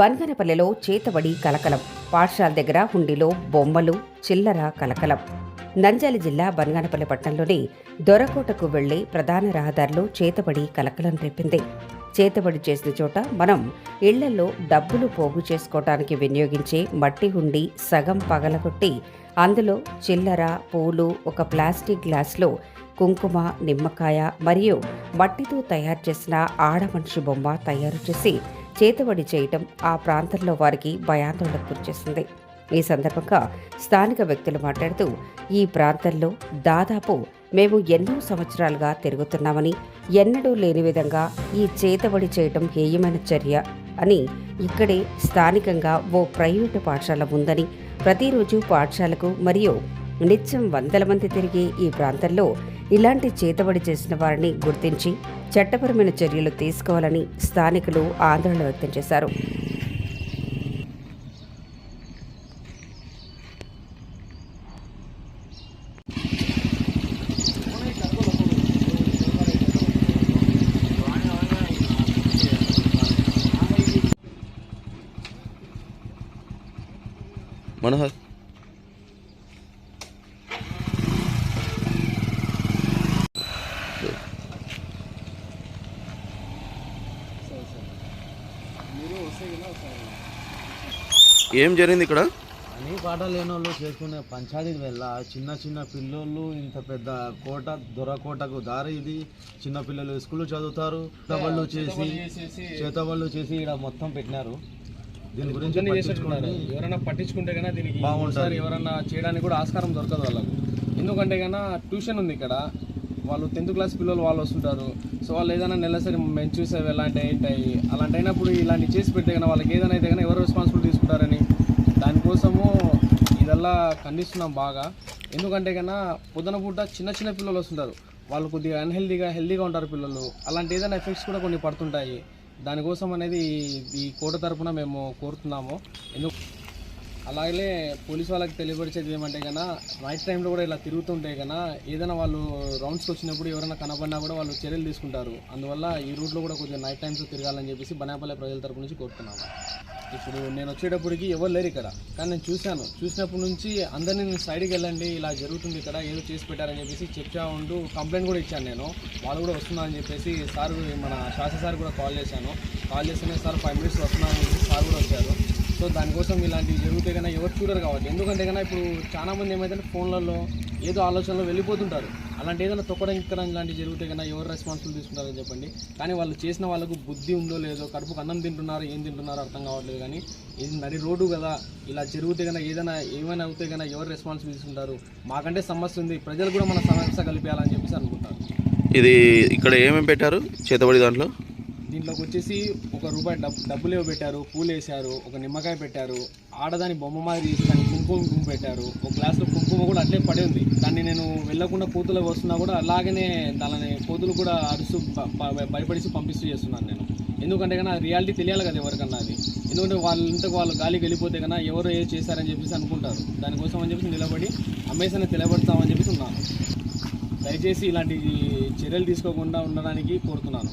బన్గనపల్లెలో చేతబడి కలకలం. పాఠశాల దగ్గర హుండీలో బొమ్మలు చిల్లర కలకలం. నంద్యాల జిల్లా బనగానపల్లి పట్టణంలోని దొరకోటకు వెళ్ళే ప్రధాన రహదారిలో చేతబడి కలకలం రేపింది. చేతబడి చేసిన చోట మనం ఇళ్ళలో డబ్బులు పోగు చేసుకోవటానికి వినియోగించే మట్టి హుండీ సగం పగలగొట్టి అందులో చిల్లర పూలు ఒక ప్లాస్టిక్ గ్లాస్లో కుంకుమ నిమ్మకాయ మరియు మట్టితో తయారు చేసిన ఆడ మనిషి బొమ్మ తయారు చేసి చేతబడి చేయటం ఆ ప్రాంతంలో వారికి భయాందోళనకు గురిచేసింది ఈ సందర్భంగా స్థానిక వ్యక్తులు మాట్లాడుతూ ఈ ప్రాంతంలో దాదాపు మేము ఎన్నో సంవత్సరాలుగా తిరుగుతున్నామని ఎన్నడూ లేని విధంగా ఈ చేతబడి చేయటం హేయమైన చర్య అని ఇక్కడే స్థానికంగా ఓ ప్రైవేటు పాఠశాల ఉందని ప్రతిరోజు పాఠశాలకు మరియు నిత్యం వందల మంది తిరిగే ఈ ప్రాంతంలో ఇలాంటి చేతబడి చేసిన వారిని గుర్తించి చట్టపరమైన చర్యలు తీసుకోవాలని స్థానికులు ఆందోళన వ్యక్తం చేశారు. మనోహర్? ఏం జరిగింది ఇక్కడ? అని పాట లేని వాళ్ళు చేసుకునే పంచాయతీకి వెళ్ళ. చిన్న చిన్న పిల్లోళ్ళు ఇంత పెద్ద కోట దొరకోటకు దారి ఇది. చిన్న పిల్లలు స్కూల్ చదువుతారు. చేతబళ్ళు చేసి చేతబళ్ళు చేసి ఇక్కడ మొత్తం పెట్టినారు. దీని గురించి ఎవరైనా పట్టించుకుంటే కన్నా దీనికి బాగుంటుంది. ఒకసారి ఎవరైనా చేయడానికి కూడా ఆస్కారం దొరకదు వాళ్ళకు. ఎందుకంటే కన్నా ట్యూషన్ ఉంది ఇక్కడ. వాళ్ళు టెన్త్ క్లాస్ పిల్లలు వాళ్ళు వస్తుంటారు. సో వాళ్ళు ఏదైనా నెలసరి మేము చూసేవి ఎలాంటి ఏంటాయి అలాంటి అయినప్పుడు ఇలాంటి చేసి పెడితే కానీ వాళ్ళకి ఏదైనా అయితే కానీ ఎవరు రెస్పాన్సిబిలిటీ తీసుకుంటారని దానికోసము ఇదల్లా ఖండిస్తున్నాం బాగా. ఎందుకంటే కన్నా పొద్దున పూట చిన్న చిన్న పిల్లలు వస్తుంటారు. వాళ్ళు కొద్దిగా అన్హెల్దీగా హెల్దీగా ఉంటారు పిల్లలు. అలాంటి ఏదైనా ఎఫెక్ట్స్ కూడా కొన్ని పడుతుంటాయి. దానికోసం అనేది ఈ కోట తరపున మేము కోరుతున్నాము. ఎందుకు అలాగే పోలీస్ వాళ్ళకి తెలియపరిచేది ఏమంటే కన్నా నైట్ టైంలో కూడా ఇలా తిరుగుతుంటే కన్నా ఏదైనా వాళ్ళు రౌండ్స్కి వచ్చినప్పుడు ఎవరైనా కనబడినా కూడా వాళ్ళు చర్యలు తీసుకుంటారు. అందువల్ల ఈ రూట్లో కూడా కొంచెం నైట్ టైమ్స్ తిరగాలని చెప్పేసి బనాపల్లె ప్రజల తరపు నుంచి కోరుతున్నాను ఇప్పుడు నేను వచ్చేటప్పటికి ఎవరు లేరు ఇక్కడ. కానీ నేను చూశాను. చూసినప్పటి నుంచి అందరినీ నేను సైడ్కి వెళ్ళండి ఇలా జరుగుతుంది ఇక్కడ ఏదో చేసి పెట్టారని చెప్పేసి చెప్తా ఉంటూ కంప్లైంట్ కూడా ఇచ్చాను నేను. వాళ్ళు కూడా వస్తున్నారని చెప్పేసి సార్ మన శాస్త్రి సార్ కూడా కాల్ చేశాను. కాల్ చేస్తేనే సార్ ఫైవ్ మినిట్స్ వస్తున్నాను సార్ కూడా వచ్చారు. సో దానికోసం ఇలాంటివి జరిగితే కన్నా ఎవరు చూడరు కాబట్టి. ఎందుకంటే కన్నా ఇప్పుడు చాలా మంది ఏమైతే ఫోన్లలో ఏదో ఆలోచనలో వెళ్ళిపోతుంటారు. అలాంటి ఏదైనా తొక్కడం ఇక్కడం ఇలాంటివి జరిగితే కన్నా ఎవరు రెస్పాన్సిబుల్ తీసుకుంటారో చెప్పండి. కానీ వాళ్ళు చేసిన వాళ్ళకు బుద్ధి ఉందో లేదో కడుపుకు అన్నం తింటున్నారో ఏం తింటున్నారో అర్థం కావట్లేదు కానీ ఇది నడి రోడ్డు కదా. ఇలా జరిగితే కన్నా ఏదైనా ఏమైనా అవుతే కన్నా ఎవరు రెస్పాన్సిబుల్ తీసుకుంటారు? మాకంటే సమస్య ఉంది. ప్రజలు కూడా మన సమస్య కలిపేయాలని చెప్పేసి అనుకుంటారు. ఇది ఇక్కడ ఏమేమి పెట్టారు? చేతబడి దాంట్లో? దీంట్లోకి వచ్చేసి ఒక రూపాయి డబ్బు డబ్బులు ఏవో పెట్టారు పూలు వేశారు ఒక నిమ్మకాయ పెట్టారు ఆడదాని బొమ్మ మాదిరి తీసి దాన్ని కుంకుమ కుంకుమ పెట్టారు ఒక గ్లాస్లో కుంకుమ కూడా అట్లే పడి ఉంది. దాన్ని నేను వెళ్ళకుండా కోతులు వస్తున్నా కూడా అలాగనే దాని కోతులు కూడా అరుస్తూ భయపడిసి పంపిస్తూ చేస్తున్నాను నేను. ఎందుకంటే కన్నా రియాలిటీ తెలియాలి కదా ఎవరికన్నా అది. ఎందుకంటే వాళ్ళ ఇంతకు వాళ్ళు గాలికి వెళ్ళిపోతే కన్నా ఎవరు ఏ చేశారని చెప్పేసి అనుకుంటారు. దానికోసం అని చెప్పేసి నిలబడి అమ్మేసాన్ని తెలియబడతామని చెప్పేసి ఉన్నాను. దయచేసి ఇలాంటి చర్యలు తీసుకోకుండా ఉండడానికి కోరుతున్నాను.